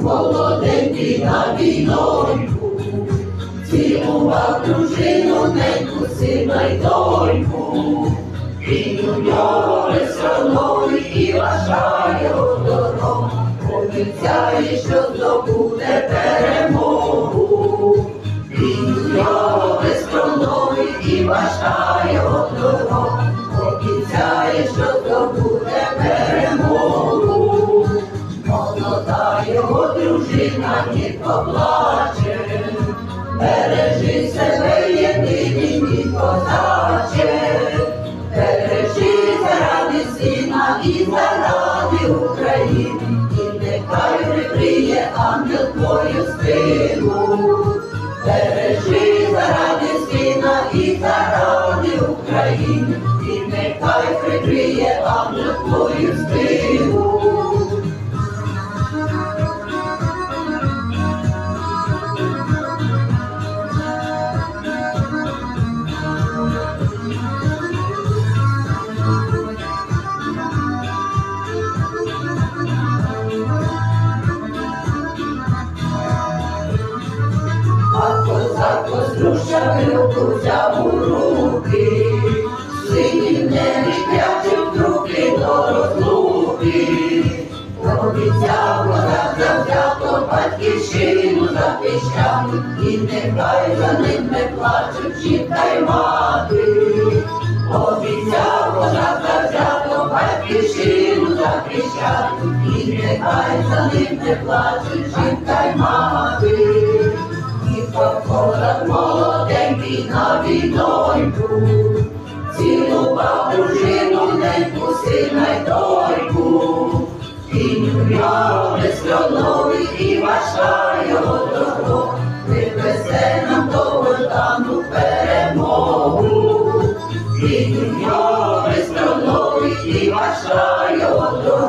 молоденький на війноньку, цілував дружину, неньку, сина й доньку, і юньори сраною і важає дорогу, обіцяє, що здобуде перемогу, він йоби строною і важає дорогу, обіцяє, що здобуде перемогу. Дружина гірко плаче, бережи себе єдиний мій козаче, бережи заради сина і заради України, і нехай прикриє ангел твою спину. Бережи заради сина і заради України, і нехай прикриє ангел твою спину. Козак позрушав взяв у руки, синів не відрячив руки до розлуки. Обіцяв козак завзято батьківщину за захищав, і нехай за ним не плачуть жінка й мати. Обіцяв козак завзято батьківщину за захищав, і нехай за ним не плачуть жінка й мати. сына доньку, і без кроновий, і важка його того, привезе нам довготану перемогу, і без кроновий, і важка його того.